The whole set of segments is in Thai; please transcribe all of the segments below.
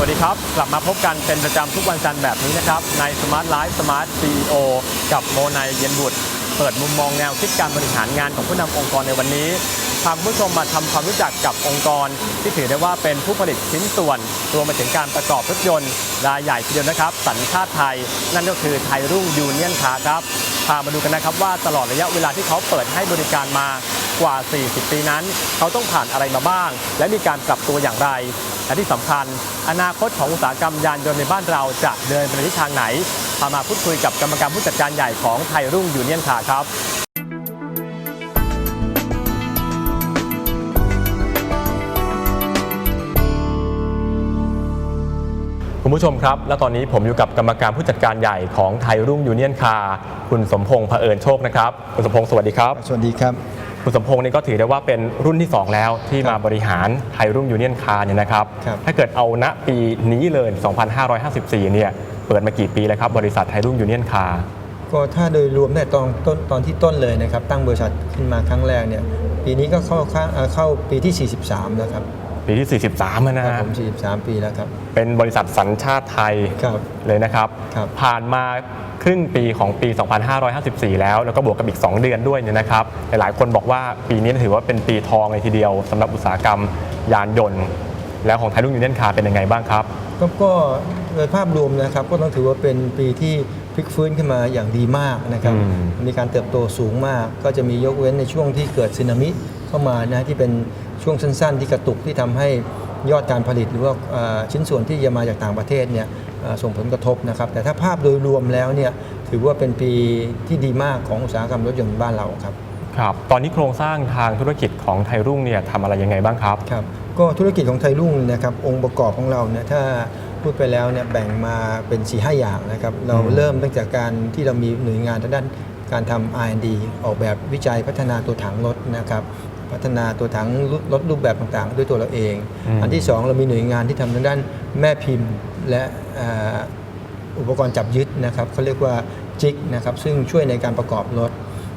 สวัสดีครับ กลับมาพบกันเป็นประจำทุกวันจันทร์แบบนี้นะครับ ใน Smart Life Smart CEO กับโมนายเย็นบุตร เปิดมุมมองแนวคิดการบริหารงานของผู้นำองค์กรในวันนี้พาคุณผู้ชมมาทำความรู้จักกับองค์กร ที่ถือได้ว่าเป็นผู้ผลิตชิ้นส่วน รวมไปถึงการประกอบรถยนต์รายใหญ่ทีเดียวนะครับ สัญชาติไทย นั่นก็คือไทยรุ่งยูเนียนคาครับพามาดูกันนะครับว่าตลอดระยะเวลาที่เขาเปิดให้บริการมา กว่า 40 ปีนั้น เขาต้องผ่านอะไรมาบ้าง และมีการปรับตัวอย่างไร และที่สำคัญ อนาคตของอุตสาหกรรมยานยนต์ในบ้านเราจะเดินไปในทิศทางไหนพามาพูดคุยกับกรรมการผู้จัดการใหญ่ของไทยรุ่งยูเนียนคาครับคุณผู้ชมครับ และตอนนี้ผมอยู่กับกรรมการผู้จัดการใหญ่ของไทยรุ่งยูเนียนคาคุณสมพงษ์เผอิญโชคนะครับ คุณสมพงษ์สวัสดีครับ สวัสดีครับ คุณสมพงษ์นี่ก็ถือได้ว่าเป็นรุ่นที่ 2 แล้วที่ครับมาบริหารไทยรุ่งยูเนียนคาเนี่ยนะครับ ครับ ถ้าเกิดเอาณปีนี้เลย 2554 เนี่ย เปิดมากี่ปีแล้วครับ บริษัทไทยรุ่งยูเนียนคาก็ถ้าโดยรวมเนี่ยตอนต้นตอนที่ต้นเลยนะครับ ตั้งบริษัทขึ้นมาครั้งแรกเนี่ยปีนี้ก็เข้าข้างเอ่อเข้าปีที่ 43 แล้วครับ ปีที่ 43แล้วนะครับฮะผม43 ปีแล้วครับ เป็นบริษัทสัญชาติไทยครับ เลยนะครับ ครับ ผ่านมาครึ่งปีของปี 2554 แล้ว แล้วก็บวกกับอีก 2 เดือนด้วยเนี่ยนะครับ หลายๆคนบอกว่าปีนี้ถือว่าเป็นปีทองเลยทีเดียวสำหรับอุตสาหกรรมยานยนต์ แล้วของไทยรุ่งยูเนียนคาเป็นยังไงบ้างครับ ก็ก็โดยภาพรวมนะครับก็ต้องถือว่าเป็นปีที่พลิกฟื้นขึ้นมาอย่างดีมากนะครับอืมมีการเติบโตสูงมาก ก็จะมียกเว้นในช่วงที่เกิดสึนามิ เข้ามานะที่เป็นช่วงสั้น ๆ ที่กระตุกที่ทำให้ยอดการผลิตหรือว่าเอ่อชิ้นส่วนที่จะมาจากต่างประเทศเนี่ยเอ่อส่งผลกระทบนะครับ แต่ถ้าภาพโดยรวมแล้วเนี่ยถือว่าเป็นปีที่ดีมากของอุตสาหกรรมรถยนต์บ้านเราครับครับ ตอนนี้โครงสร้างทางธุรกิจของไทยรุ่งเนี่ยทำอะไรยังไงบ้างครับครับ ก็ธุรกิจของไทยรุ่งนะครับองค์ประกอบของเราเนี่ยถ้าพูดไปแล้วเนี่ยแบ่งมาเป็น4ีหอย่างนะครับเราอืมเริ่มตั้งจากการที่เรามีหน่วยงานทางด้านการทำ R&D ออกแบบวิจัยพัฒนาตัวถังรถนะครับ พัฒนาตัวถังรถรูปแบบต่างๆ ด้วยตัวเราเอง อันที่ 2 เรามีหน่วยงานที่ทำทางด้านแม่พิมพ์และเอ่ออุปกรณ์จับยึดนะครับเขาเรียกว่าจิกนะครับซึ่งช่วยในการประกอบรถ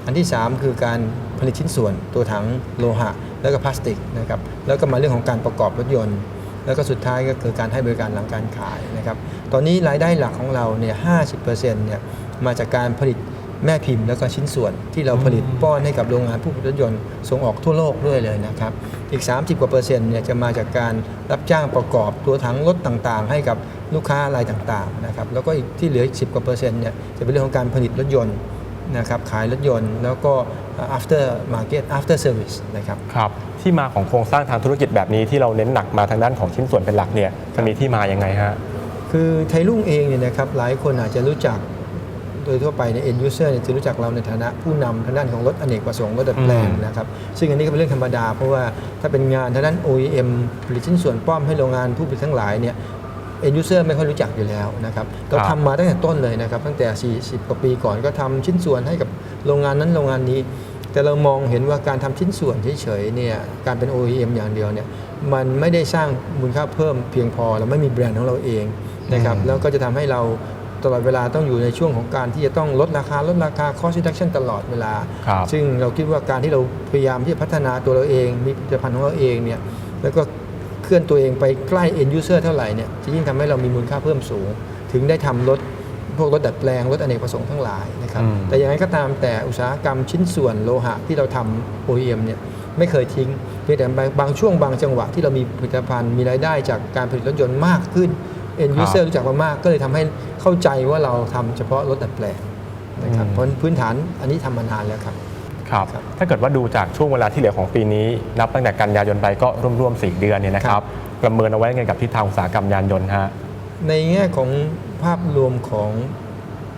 อันที่ 3 คือการผลิตชิ้นส่วนตัวถังโลหะ แล้วก็พลาสติกนะครับแล้วก็มาเรื่องของการประกอบรถยนต์ แล้วก็สุดท้ายก็คือการให้บริการหลังการขายนะครับตอนนี้รายได้หลักของเราเนี่ย50%เนี่ยมาจากการผลิต แม่พิมพ์แล้วก็ชิ้นส่วนที่เราผลิตป้อนให้กับโรงงานผู้ผลิตรถยนต์ส่งออกทั่วโลกด้วยเลยนะครับอีก 30กว่าเปอร์เซ็นต์เนี่ยจะมาจากการรับจ้างประกอบตัวถังรถต่างๆ ให้กับลูกค้ารายต่างๆนะครับแล้วก็อีกที่เหลืออีก10กว่าเปอร์เซ็นต์เนี่ยจะเป็นเรื่องของการผลิตรถยนต์นะครับขายรถยนต์แล้วก็ after market after service นะครับครับ ที่มาของโครงสร้างทางธุรกิจแบบนี้ที่เราเน้นหนักมาทางด้านของชิ้นส่วนเป็นหลักเนี่ยมันมีที่มายังไงฮะคือไทยรุ่งเองเนี่ยนะครับหลายคนอาจจะรู้จัก โดยทั่วไปใน end user เนี่ยจะรู้จักเราในฐานะผู้นำทางด้านของรถอเนกประสงค์รถดัดแปลงอืมนะครับซึ่งอันนี้ก็เป็นเรื่องธรรมดา เพราะว่าถ้าเป็นงานทางด้าน OEM ผลิตชิ้นส่วนป้อมให้โรงงานผู้ผลิตทั้งหลายเนี่ย end user ไม่ค่อยรู้จักอยู่แล้วนะครับเราครับทำมาตั้งแต่ต้นเลยนะครับตั้งแต่ 40 กว่าปีก่อนก็ทำชิ้นส่วนให้กับโรงงานนั้นโรงงานนี้ แต่เรามองเห็นว่าการทำชิ้นส่วนเฉยๆเนี่ยการเป็น OEM อย่างเดียวเนี่ยมันไม่ได้สร้างมูลค่าเพิ่มเพียงพอเราไม่มีแบรนด์ของเราเองนะครับอืมแล้วก็จะทำให้เรา ตลอดเวลาต้องอยู่ในช่วงของการที่จะต้องลดราคาลดราคา cost reduction ตลอดเวลา ครับซึ่งเราคิดว่าการที่เราพยายามที่จะพัฒนาตัวเราเอง มีผลิตภัณฑ์ของเราเองเนี่ยแล้วก็เคลื่อนตัวเองไปใกล้ end user เท่าไหร่เนี่ยจะยิ่งทำให้เรามีมูลค่าเพิ่มสูง ถึงได้ทำรถพวกรถดัดแปลงรถอเนกประสงค์ทั้งหลายนะครับอืม แต่อย่างไรก็ตามแต่อุตสาหกรรมชิ้นส่วนโลหะที่เราทำ OEM เนี่ยไม่เคยทิ้งเพียงแต่บางบางช่วงบางจังหวะที่เรามีผลิตภัณฑ์มีรายได้จากการผลิตรถยนต์มากขึ้น end user รู้จักเรามากก็เลยทำให้เข้าใจว่าเราทำเฉพาะรถดัดแปลงนะครับอืมเพราะพื้นฐานอันนี้ทำมานานแล้วครับครับครับถ้าเกิดว่าดูจากช่วงเวลาที่เหลือของปีนี้ นับตั้งแต่กันยายนไปก็ร่วมๆ4เดือนเนี่ยนะครับ ประเมินเอาไว้ยังไงกับทิศทางอุตสาหกรรมยานยนต์ฮะในแง่ของภาพรวมของ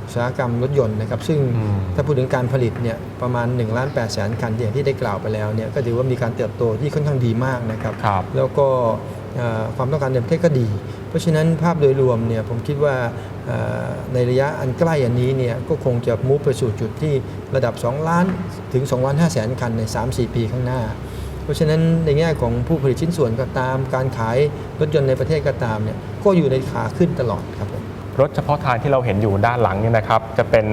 อุตสาหกรรมรถยนต์นะครับ ซึ่งอืมถ้าพูดถึงการผลิตเนี่ยประมาณ1ล้าน8แสนคันอย่างที่ได้กล่าวไปแล้วเนี่ยก็ถือว่ามีการเติบโตที่ค่อนข้างดีมากนะครับครับแล้วก็เอ่อความต้องการในประเทศก็ดี เพราะฉะนั้นภาพโดยรวมเนี่ยผมคิดว่าเอ่อในระยะอันใกล้อันนี้เนี่ยก็คงจะมุ่งไปสู่จุดที่ระดับ 2 ล้านถึง2ล้าน5แสนคันใน 3-4 ปีข้างหน้า เพราะฉะนั้นในแง่ของผู้ผลิตชิ้นส่วนก็ตาม การขายรถยนต์ในประเทศก็ตามเนี่ยก็อยู่ในขาขึ้นตลอดครับผมรถเฉพาะทางที่เราเห็นอยู่ด้านหลังเนี่ยนะครับจะเป็น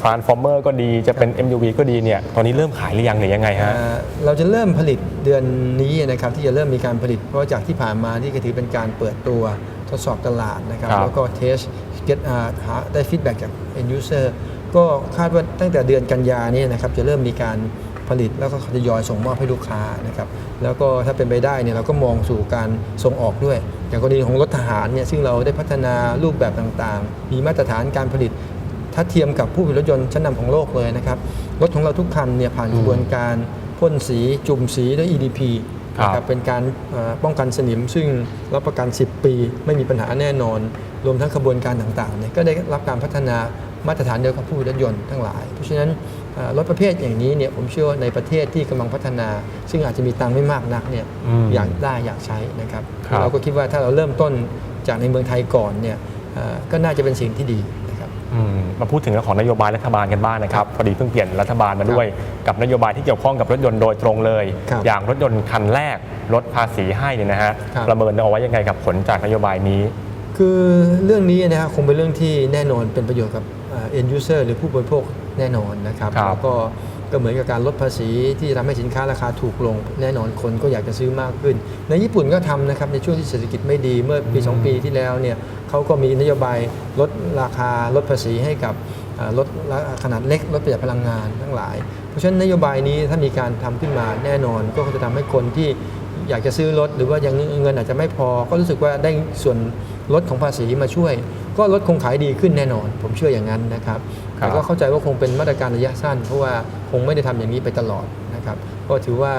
Transformer ก็ดีจะเป็น MUV ก็ดีเนี่ยตอนนี้เริ่มขายหรือยังหรือยังไงฮะเอ่อเราจะเริ่มผลิตเดือนนี้นะครับที่จะเริ่มมีการผลิต เพราะจากที่ผ่านมาที่ก็ถือเป็นการเปิดตัว ทดสอบตลาดนะครับ ครับแล้วก็เทสเก็ตหาได้ฟีดแบ็กจาก end user ก็คาดว่าตั้งแต่เดือนกันยานี้นะครับจะเริ่มมีการผลิตแล้วก็ทยอยส่งมอบให้ลูกค้านะครับแล้วก็ถ้าเป็นไปได้เนี่ยเราก็มองสู่การส่งออกด้วย อย่างกรณีของรถทหารเนี่ยซึ่งเราได้พัฒนารูปแบบต่างๆ มีมาตรฐานการผลิต ถ้าเทียมกับผู้ผลิตรถยนต์ชั้นนำของโลกเลยนะครับ รถของเราทุกคันเนี่ยผ่านกระบวนการพ่นสีจุ่มสีด้วย EDP ครับ นะครับเป็นการเอ่อป้องกันสนิม ซึ่งรับประกัน 10 ปี ไม่มีปัญหาแน่นอน รวมทั้งขบวนการต่างๆเนี่ยก็ได้รับการพัฒนามาตรฐานเดียวกับผู้ผลิตรถยนต์ทั้งหลาย เพราะฉะนั้นเอ่อรถประเภทอย่างนี้เนี่ยผมเชื่อว่าในประเทศที่กำลังพัฒนา ซึ่งอาจจะมีตังค์ไม่มากนักเนี่ยอืมอยากได้อยากใช้นะครับครับเราก็คิดว่าถ้าเราเริ่มต้นจากในเมืองไทยก่อนเนี่ยเอ่อก็น่าจะเป็นสิ่งที่ดีนะครับ อืมมาพูดถึงเรื่องของนโยบายรัฐบาลกันบ้างนะครับพอดีเพิ่งเปลี่ยนรัฐบาลมาด้วย กับนโยบายที่เกี่ยวข้องกับรถยนต์โดยตรงเลย ครับอย่างรถยนต์คันแรกลดภาษีให้เนี่ยนะฮะครับ ประเมินเอาไว้ยังไงกับผลจากนโยบายนี้ คือเรื่องนี้นะครับคงเป็นเรื่องที่แน่นอนเป็นประโยชน์กับเอ่อ end user หรือผู้บริโภคแน่นอนนะครับครับแล้วก็ ก็เหมือนกับการลดภาษีที่ทำให้สินค้าราคาถูกลง แน่นอนคนก็อยากจะซื้อมากขึ้น ในญี่ปุ่นก็ทำนะครับในช่วงที่เศรษฐกิจไม่ดีเมื่อปี 2 ปีที่แล้วเนี่ยเขาก็มีนโยบายลดราคาลดภาษีให้กับเอ่อลดขนาดเล็กลดประหยัดพลังงานทั้งหลาย เพราะฉะนั้นนโยบายนี้ถ้ามีการทำขึ้นมาแน่นอนก็จะทำให้คนที่อยากจะซื้อรถ หรือว่ายังเงินอาจจะไม่พอ ก็รู้สึกว่าได้ส่วนลดของภาษีมาช่วย ก็รถคงขายดีขึ้นแน่นอน ผมเชื่ออย่างนั้นนะครับ แต่ก็เข้าใจว่าคงเป็นมาตรการระยะสั้น เพราะว่าคงไม่ได้ทำอย่างนี้ไปตลอดนะครับก็ถือว่า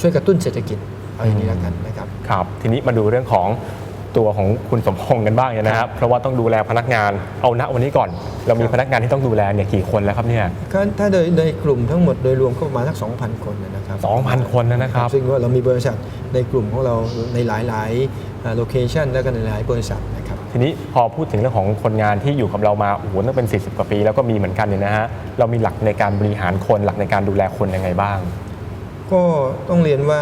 ช่วยกระตุ้นเศรษฐกิจเอาอย่างนี้แล้วกันนะครับครับทีนี้มาดูเรื่องของตัวของคุณสมพงษ์กันบ้างเนี่ยนะครับ เพราะว่าต้องดูแลพนักงานเอาณวันนี้ก่อน เรามีครับพนักงานที่ต้องดูแลเนี่ยกี่คนแล้วครับเนี่ยก็ถ้าโดยโดยกลุ่มทั้งหมดโดยรวมก็ประมาณสัก2,000 คนนะครับ2,000 คนนะครับ ซึ่งว่าเรามีบริษัทในกลุ่มของเราในหลายๆโลเคชันแล้วก็ในหลายบริษัทนะครับ ทีนี้พอพูดถึงเรื่องของคนงานที่อยู่กับเรามาโอ้โหตั้งเป็น 40 กว่าปี แล้วก็มีเหมือนกันเนี่ยนะฮะเรามีหลักในการบริหารคนหลักในการดูแลคนยังไงบ้าง ก็ต้องเรียนว่า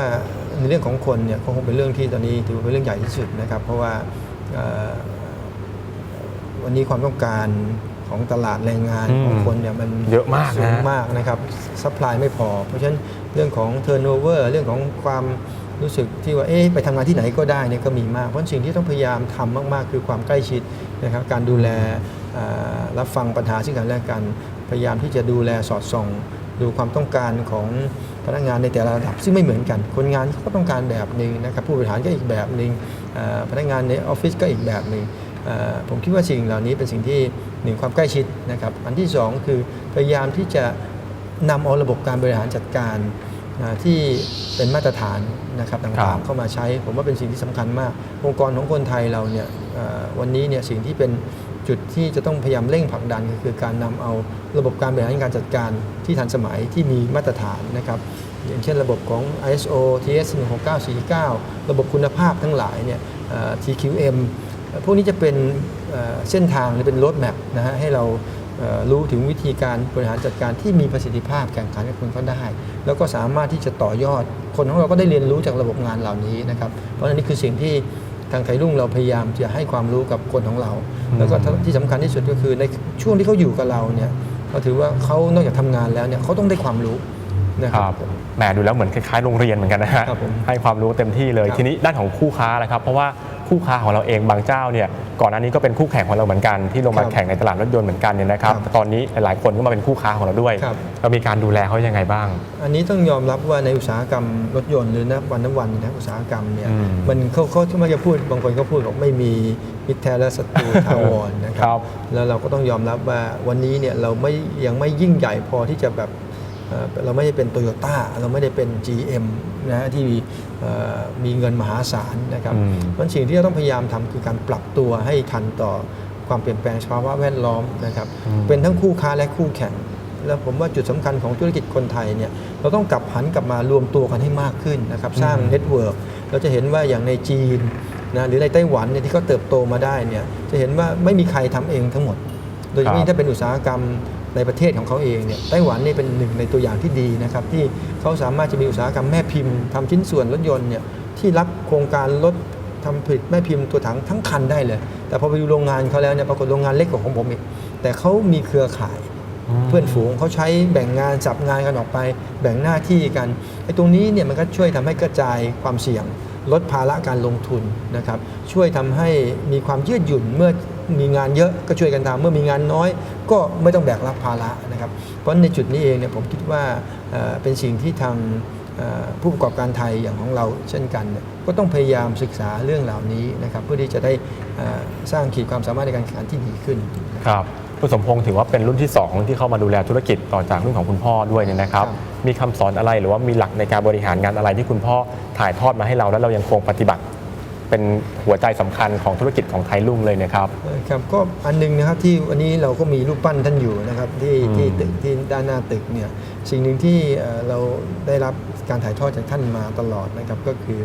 ในเรื่องของคนเนี่ยก็คงเป็นเรื่องที่ตอนนี้ถือว่าเป็นเรื่องใหญ่ที่สุดนะครับ เพราะว่าเอ่อวันนี้ความต้องการของตลาดแรงงานอืมของคนเนี่ยมันเยอะมากนะสูงมากนะครับซัพพลายไม่พอ เพราะฉะนั้นเรื่องของ turnover เรื่องของความ รู้สึกที่ว่าเอ๊ะไปทำงานที่ไหนก็ได้เนี่ยก็มีมาก เพราะสิ่งที่ต้องพยายามทำมาก ๆ คือความใกล้ชิดนะครับการดูแลรับฟังปัญหาซึ่งกันและกัน พยายามที่จะดูแลสอดส่อง ดูความต้องการของพนักงานในแต่ละระดับ ซึ่งไม่เหมือนกัน คนงานเขาก็ต้องการแบบหนึ่งนะครับผู้บริหารก็อีกแบบหนึ่งพนักงานในออฟฟิศก็อีกแบบหนึ่งผมคิดว่าสิ่งเหล่านี้เป็นสิ่งที่หนึ่งความใกล้ชิดนะครับอันที่สองคือพยายามที่จะนำเอาระบบการบริหารจัดการ อ่าที่เป็นมาตรฐานนะครับครัต่างบๆเข้ามาใช้ ผมว่าเป็นสิ่งที่สำคัญมาก องค์กรของคนไทยเราเนี่ยเอ่อวันนี้เนี่ยสิ่งที่เป็นจุดที่จะต้องพยายามเร่งผลักดันก็คือการนำเอาระบบการบริหารการจัดการที่ทันสมัยที่มีมาตรฐานนะครับอย่างเช่นระบบของ ISO TS 16949 ระบบคุณภาพทั้งหลายเนี่ยเอ่อ TQM เอ่อพวกนี้จะเป็นเอ่อเส้นทางหรือเป็นรถแมพนะฮะให้เราเอ่อ รู้ถึงวิธีการบริหารจัดการที่มีประสิทธิภาพแข่งขันกับคนก็ได้ แล้วก็สามารถที่จะต่อยอด คนของเราก็ได้เรียนรู้จากระบบงานเหล่านี้นะครับเพราะฉะนั้นนี่คือสิ่งที่ทางไทยรุ่งเราพยายามจะให้ความรู้กับคนของเรา แล้วก็ที่สำคัญที่สุดก็คือในช่วงที่เขาอยู่กับเราเนี่ยเราถือว่าเขานอกจากทำงานแล้วเนี่ยเขาต้องได้ความรู้นะคครัรับบแหมดูแล้วเหมือนคล้ายๆโรงเรียนเหมือนกันนะฮะครับผมให้ความรู้เต็มที่เลยครับทีนี้ด้านของคู่ค้านะครับ เพราะว่า คู่ค้าของเราเองบางเจ้าเนี่ยก่อนหน้านี้ก็เป็นคู่แข่งของเราเหมือนกันที่ลงมาครับแข่งในตลาดรถยนต์เหมือนกันเนี่ยนะครับครับแต่ตอนนี้หลายๆคนก็มาเป็นคู่ค้าของเราด้วยครับเรามีการดูแลเขายังไงบ้าง อันนี้ต้องยอมรับว่าในอุตสาหกรรมรถยนต์หรือนับวันนับวันนะอุตสาหกรรมเนี่ยอืมมันเขาเขาที่มักจะพูดบางคนก็พูดบอกไม่มีมิตรแท้และศัตรูถาวรนะคครัรับแล้วเราก็ต้องยอมรับว่าวันนี้เนี่ยเราไม่ยังไม่ยิ่งใหญ่พอที่จะแบบ เอ่อเราไม่ได้เป็นโตโยต้าเราไม่ได้เป็น GM นะฮะที่เอ่อมีเงินมหาศาลนะครับอืมเพราะสิ่งที่เราต้องพยายามทำคือการปรับตัวให้ทันต่อความเปลี่ยนแปลงสภาวะแวดล้อมนะครับอืมเป็นทั้งคู่ค้าและคู่แข่ง แล้วผมว่าจุดสำคัญของธุรกิจคนไทยเนี่ยเราต้องกลับหันกลับมารวมตัวกันให้มากขึ้นนะครับสร้างเน็ตเวิร์กเราจะเห็นว่าอย่างในจีนนะหรือในไต้หวันเนี่ยที่เขาเติบโตมาได้เนี่ยจะเห็นว่าไม่มีใครทำเองทั้งหมด โดยเฉครัพาะบยิ่งถ้าเป็นอุตสาหกรรม ในประเทศของเขาเองเนี่ยไต้หวันนี่เป็นหนึ่งในตัวอย่างที่ดีนะครับที่เขาสามารถจะมีอุตสาหกรรมแม่พิมพ์ทำชิ้นส่วนรถยนต์เนี่ยที่รับโครงการรถทำผลิตแม่พิมพ์ตัวถังทั้งคันได้เลย แต่พอไปดูโรงงานเขาแล้วเนี่ยปรากฏโรงงานเล็กกว่าของผมอีกแต่เขามีเครือข่ายเพื่อนฝูงเขาใช้แบ่งงานสับงานกันออกไป แบ่งหน้าที่กันไอ้ตรงนี้เนี่ยมันก็ช่วยทำให้กระจายความเสี่ยง ลดภาระการลงทุนนะครับช่วยทำให้มีความยืดหยุ่นเมื่อ มีงานเยอะก็ช่วยกันทำเมื่อมีงานน้อย ก็ไม่ต้องแบกรับภาระนะครับ เพราะในจุดนี้เองเนี่ยผมคิดว่าเอ่อเป็นสิ่งที่ทางเอ่อผู้ประกอบการไทยอย่างของเราเช่นกันเนี่ยก็ต้องพยายามศึกษาเรื่องเหล่านี้นะครับเพื่อที่จะได้เอ่อสร้างขีดความสามารถในการแข่งขันที่ดีขึ้นครับคุณสมพงศ์ถือว่าเป็นรุ่นที่ 2 ที่เข้ามาดูแลธุรกิจต่อจากรุ่นของคุณพ่อด้วยเนี่ยนะครับครับมีคำสอนอะไรหรือว่ามีหลักในการบริหารงานอะไรที่คุณพ่อถ่ายทอดมาให้เรา แล้วเรายังคงปฏิบัติ เป็นหัวใจสำคัญของธุรกิจของไทยรุ่งเลยนะครับเอ่อครับก็อันหนึงนะครับที่วันนี้เราก็มีรูปปั้นท่านอยู่นะครับที่อืม ที่ตึกที่ด้านหน้าตึกเนี่ยสิ่งหนึ่งที่เอ่อเราได้รับการถ่ายทอดจากท่านมาตลอดนะครับก็คือ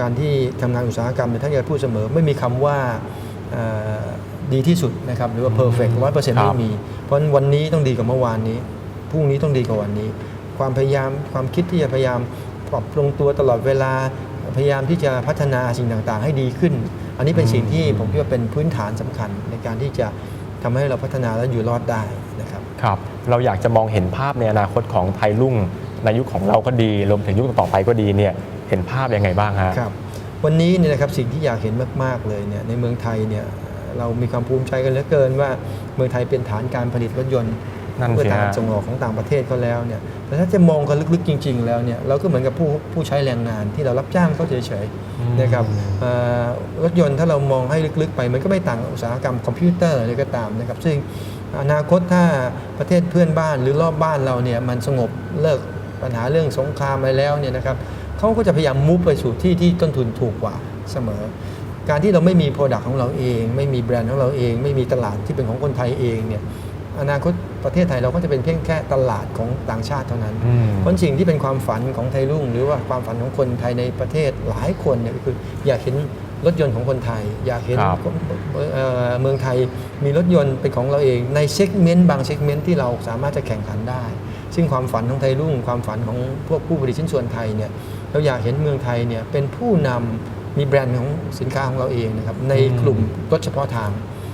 การที่ทำงานอุตสาหกรรมเนี่ยท่านจะพูดเสมอไม่มีคำว่าเอ่อดีที่สุดนะครับหรือว่า perfect ร้อยเปอร์เซ็นต์ครัไม่บมี เพราะฉะนั้นวันนี้ต้องดีกว่าเมื่อวานนี้พรุ่งนี้ต้องดีกว่าวันนี้ ความพยายามความคิดที่จะพยายามปรับปรุงตัวตลอดเวลา พยายามที่จะพัฒนาสิ่งต่างๆ ให้ดีขึ้น อันนี้เป็นสิ่งที่ผมคิดว่าเป็นพื้นฐานสำคัญในการที่จะทำให้เราพัฒนาและอยู่รอดได้นะครับครับ เราอยากจะมองเห็นภาพในอนาคตของไทยรุ่งในยุคของเราก็ดีรวมถึงยุคต่อไปก็ดีเนี่ยเห็นภาพยังไงบ้างฮะครับวันนี้เนี่ยนะครับสิ่งที่อยากเห็นมากๆเลยเนี่ยในเมืองไทยเนี่ยเรามีความภูมิใจกันเหลือเกินว่าเมืองไทยเป็นฐานการผลิตรถยนต์ นั่นสิเพื่อการฮะส่งออกของต่างประเทศเขาแล้วเนี่ยแต่ถ้าจะมองกันลึกๆจริง ๆ แล้วเนี่ยเราก็เหมือนกับผู้ผู้ใช้แรงงานที่เรารับจ้างเขาเฉยๆนะครับเอ่อรถยนต์ถ้าเรามองให้ลึกๆไปมันก็ไม่ต่างกับอุตสาหกรรมคอมพิวเตอร์อะไรก็ตามนะครับซึ่งอนาคตถ้าประเทศเพื่อนบ้านหรือรอบบ้านเราเนี่ยมันสงบเลิกปัญหาเรื่องสงครามไปแล้วเนี่ยนะครับเขาก็จะพยายามมุฟไปสู่ที่ที่ต้นทุนถูกกว่าเสมอ การที่เราไม่มีโปรดักต์ของเราเอง ไม่มีแบรนด์ของเราเอง ไม่มีตลาดที่เป็นของคนไทยเองเนี่ยอนาคต ประเทศไทยเราก็จะเป็นเพียงแค่ตลาดของต่างชาติเท่านั้นอืมเพราะสิ่งที่เป็นความฝันของไทยรุ่ง หรือว่าความฝันของคนไทยในประเทศหลายคนเนี่ยก็คืออยากเห็นรถยนต์ของคนไทย อยากเห็นครับเอ่อเมืองไทยมีรถยนต์เป็นของเราเองในเซกเมนต์บางเซกเมนต์ที่เราสามารถจะแข่งขันได้ ซึ่งความฝันของไทยรุ่ง ความฝันของพวกผู้ผลิตชิ้นส่วนไทยเนี่ยเราอยากเห็นเมืองไทยเนี่ยเป็นผู้นำมีแบรนด์ของสินค้าของเราเองนะครับในกลุ่มรถเฉพาะทาง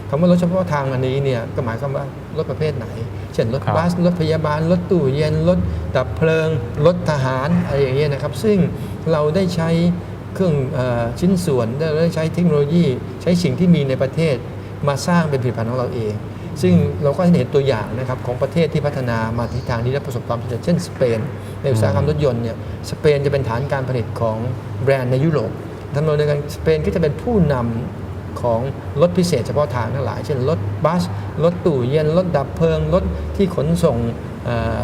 คำว่ารถเฉพาะทางอันนี้เนี่ยก็หมายความว่ารถประเภทไหน เช่นรถครับบัสรถพยาบาล รถตู้เย็นรถดับเพลิง รถทหารอะไรอย่างเงี้ยนะครับ ซึ่งเราได้ใช้เครื่องเออชิ้นส่วนได้ได้ใช้เทคโนโลยี ใช้สิ่งที่มีในประเทศมาสร้างเป็นผลิตภัณฑ์ของเราเอง ซึ่งเราก็เห็นตัวอย่างนะครับของประเทศที่พัฒนามาทิศทางนี้และประสบความสำเร็จเช่นสเปนในอุตสาหกรรมรถยนต์เนี่ยสเปนจะเป็นฐานการผลิตของแบรนด์ในยุโรปทำนองเดียวกันสเปนก็จะเป็นผู้นำ ของรถพิเศษเฉพาะทางทั้งหลาย เช่นรถบัส รถตู้เย็น รถดับเพลิง รถที่ขนส่ง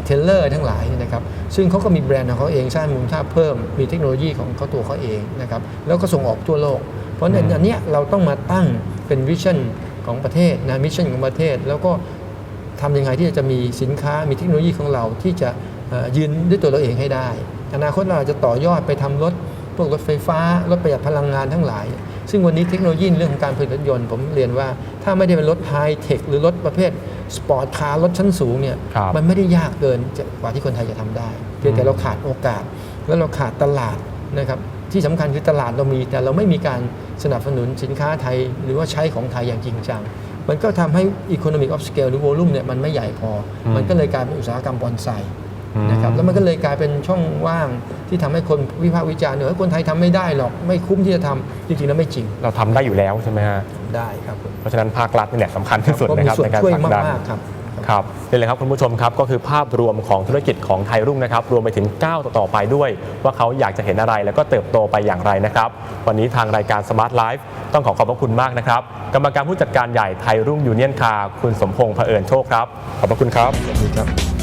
เทรลเลอร์ทั้งหลายเนี่ยนะครับซึ่งเขาก็มีแบรนด์ของเขาเองสร้างมูลค่าเพิ่มมีเทคโนโลยีของเขาตัวเขาเองนะครับแล้วก็ส่งออกทั่วโลก เพราะฉะนั้นอันเนี้ยเราต้องมาตั้งเป็นวิชั่นของประเทศนะมิชชั่นของประเทศ แล้วก็ทำยังไงที่จะมีสินค้ามีเทคโนโลยีของเราที่จะเอ่อยืนด้วยตัวเราเองให้ได้ อนาคตเราอาจจะต่อยอดไปทำรถพวกรถไฟฟ้ารถประหยัดพลังงานทั้งหลาย ซึ่งวันนี้เทคโนโลยีในเรื่องของการผลิตรถยนต์ผมเรียนว่าถ้าไม่ได้เป็นรถไฮเทคหรือรถประเภทสปอร์ตคาร์รถชั้นสูงเนี่ยครับมันไม่ได้ยากเกินจะกว่าที่คนไทยจะทำได้เพียงแต่เราขาดโอกาส แล้วเราขาดตลาดนะครับที่สำคัญคือตลาดเรามี แต่เราไม่มีการสนับสนุนสินค้าไทย หรือว่าใช้ของไทยอย่างจริงจัง มันก็ทำให้ economic of scale หรือ volume เนี่ยมันไม่ใหญ่พออมมันก็เลยกลายเป็นอุตสาหกรรมบอนไซอืม นะครับแล้วมันก็เลยกลายเป็นช่องว่างที่ทำให้คนวิพากษ์วิจารณ์ว่าคนไทยทำไม่ได้หรอกไม่คุ้มที่จะทำจริงๆแล้วไม่จริง เราทำได้อยู่แล้วใช่ไหมฮะได้ครับผมเพราะฉะนั้นภาครัฐนี่แหละสำคัญที่สุดก็นะมีครับส่วนในการช่วยผลักดันมากๆครับครับนี่เลยครับคุณผู้ชมครับก็คือภาพรวมของธุรกิจของไทยรุ่งนะครับรวมไปถึงก้าวต่อๆไปด้วย ว่าเขาอยากจะเห็นอะไรแล้วก็เติบโตไปอย่างไรนะครับ วันนี้ทางรายการ Smart Life ต้องขอขอบพระคุณมากนะครับ กรรมการผู้จัดการใหญ่ไทยรุ่งยูเนียนคาร์คุณสมพงษ์เผอิญโชคครับ ขอบพระคุณครับสวัสดีครับ